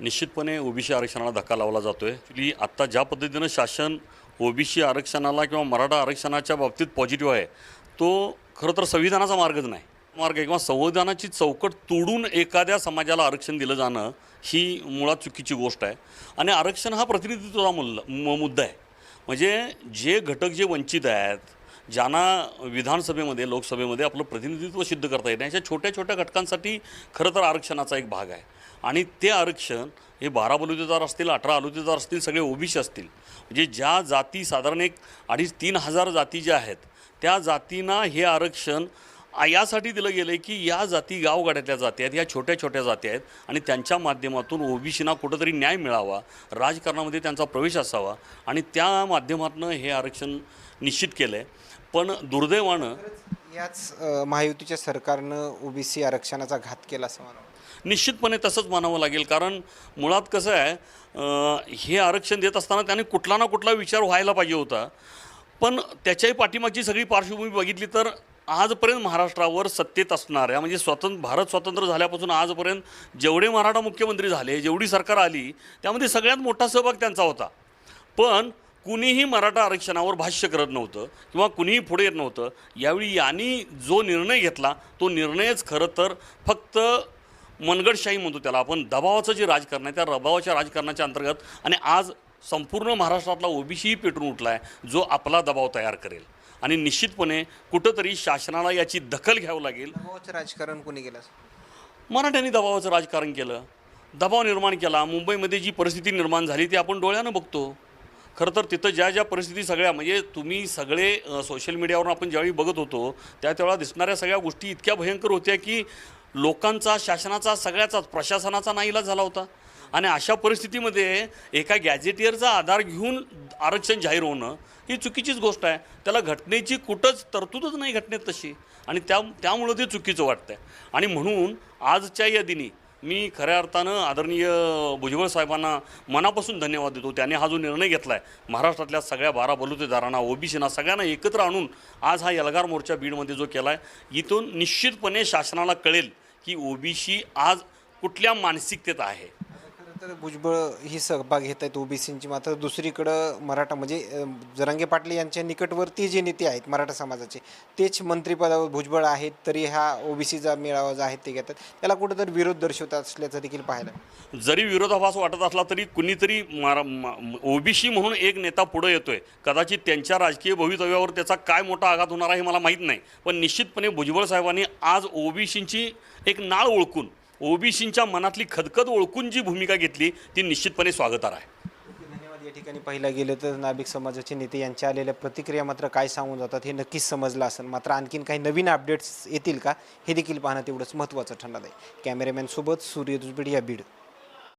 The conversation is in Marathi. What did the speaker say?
निश्चितपणे ओबीसी आरक्षणाला धक्का लावला जातो आहे ॲक्च्युली आत्ता ज्या पद्धतीनं शासन ओबीसी आरक्षणाला किंवा मराठा आरक्षणाच्या बाबतीत पॉझिटिव्ह आहे तो खरं तर संविधानाचा मार्गच नाही. मार्ग आहे किंवा संविधानाची चौकट तोडून एखाद्या समाजाला आरक्षण दिलं जाणं ही मुळात चुकीची गोष्ट आहे. आणि आरक्षण हा प्रतिनिधित्वाचा मुल्ला म- मुद्दा आहे. म्हणजे जे घटक जे वंचित आहेत ज्यांना विधानसभेमध्ये लोकसभेमध्ये आपलं प्रतिनिधित्व सिद्ध करता येतं अशा छोट्या छोट्या घटकांसाठी खरं तर आरक्षणाचा एक भाग आहे. आणि ते आरक्षण हे बारा बलुतेदार असतील अठरा अलुतेदार असतील सगळे ओबीसी असतील म्हणजे ज्या जाती साधारण एक अडीच तीन हजार जाती ज्या आहेत त्या जातींना हे आरक्षण यासाठी दिलं गेलं आहे की या जाती गावगाड्यातल्या जाती आहेत या छोट्या छोट्या जाती आहेत आणि त्यांच्या माध्यमातून ओबीसीना कुठंतरी न्याय मिळावा राजकारणामध्ये त्यांचा प्रवेश असावा आणि त्या माध्यमातून हे आरक्षण निश्चित केलं आहे पण दुर्दैवानं याच महायुतीच्या सरकारनं ओबीसी आरक्षणाचा घात केला असं मला वाटतं. निश्चितपणे तसंच मानावं लागेल. कारण मुळात कसं आहे हे आरक्षण देत असताना त्याने कुठला ना कुठला विचार व्हायला पाहिजे होता. पण त्याच्याही पाठीमागची सगळी पार्श्वभूमी बघितली तर आजपर्यंत महाराष्ट्रावर सत्तेत असणाऱ्या म्हणजे स्वतंत्र भारत स्वतंत्र झाल्यापासून आजपर्यंत जेवढे मराठा मुख्यमंत्री झाले जेवढी सरकार आली त्यामध्ये सगळ्यात मोठा सहभाग त्यांचा होता. पण कुणीही मराठा आरक्षणावर भाष्य करत नव्हतं किंवा कुणीही पुढे येत नव्हतं. यावेळी यांनी जो निर्णय घेतला तो निर्णयच खरं तर फक्त मनगडशाही म्हणतो त्याला. आपण दबावाचं जे राजकारण आहे त्या दबावाच्या राजकारणाच्या अंतर्गत आणि आज संपूर्ण महाराष्ट्रातला ओबीसीही पेटून उठला आहे जो आपला दबाव तयार करेल. आणि निश्चितपणे कुठंतरी शासनाला याची दखल घ्यावं लागेल. दबावाचं राजकारण कोणी केलं? मराठ्यांनी दबावाचं राजकारण केलं. दबाव निर्माण केला. मुंबईमध्ये जी परिस्थिती निर्माण झाली ती आपण डोळ्यानं बघतो. खरं तर तिथं ज्या ज्या परिस्थिती सगळ्या म्हणजे तुम्ही सगळे सोशल मीडियावर आपण ज्यावेळी बघत होतो त्या त्यावेळेला दिसणाऱ्या सगळ्या गोष्टी इतक्या भयंकर होत्या की लोकांचा शासनाचा सगळ्याचाच प्रशासनाचा नाईलाज झाला होता. आणि अशा परिस्थितीमध्ये एका गॅझेटियरचा आधार घेऊन आरक्षण जाहीर होणं ही चुकीचीच गोष्ट आहे. त्याला घटनेची कुठंच तरतूदच नाही घटनेत तशी. आणि त्या त्यामुळं ते चुकीचं वाटतं आहे आणि म्हणून आजच्या या दिनी मी खऱ्या अर्थानं आदरणीय भुजबळ साहेबांना मनापासून धन्यवाद देतो. त्याने हा जो निर्णय घेतला आहे महाराष्ट्रातल्या सगळ्या बारा बलुतेदारांना ओबीसीना सगळ्यांना एकत्र आणून आज हा यलगार मोर्चा बीडमध्ये जो केला आहे इथून निश्चितपणे शासनाला कळेल की ओबीसी आज कुठल्या मानसिकतेत आहे? तर भुजबळ ही सहभाग घेत आहेत ओबीसींची. मात्र दुसरीकडं मराठा म्हणजे जरांगे पाटील यांच्या निकटवर्ती जे नेते आहेत मराठा समाजाचे तेच मंत्रिपदावर भुजबळ आहेत तरी हा ओबीसीचा मेळावा जो आहे ते घेतात. त्याला कुठंतरी विरोध दर्शवत असल्याचं देखील पाहायला जरी विरोधाभास वाटत असला तरी कुणीतरी ओबीसी म्हणून एक नेता पुढे येतोय. कदाचित त्यांच्या राजकीय भवितव्यावर त्याचा काय मोठा आघात होणार आहे हे मला माहीत नाही. पण निश्चितपणे भुजबळ साहेबांनी आज ओबीसींची एक नाळ ओळखून ओबीसींच्या मनातली खदखद ओळखून जी भूमिका घेतली ती निश्चितपणे स्वागतार आहे. धन्यवाद. या ठिकाणी पाहिलं गेलं तर नाभिक समाजाचे नेते यांच्या आलेल्या प्रतिक्रिया मात्र काय सांगून जातात हे नक्कीच समजलं असेल. मात्र आणखीन काही नवीन अपडेट्स येतील का हे देखील पाहणं तेवढंच महत्त्वाचं ठरणार आहे. कॅमेरामॅनसोबत सूर्य दुजबीड या बीड.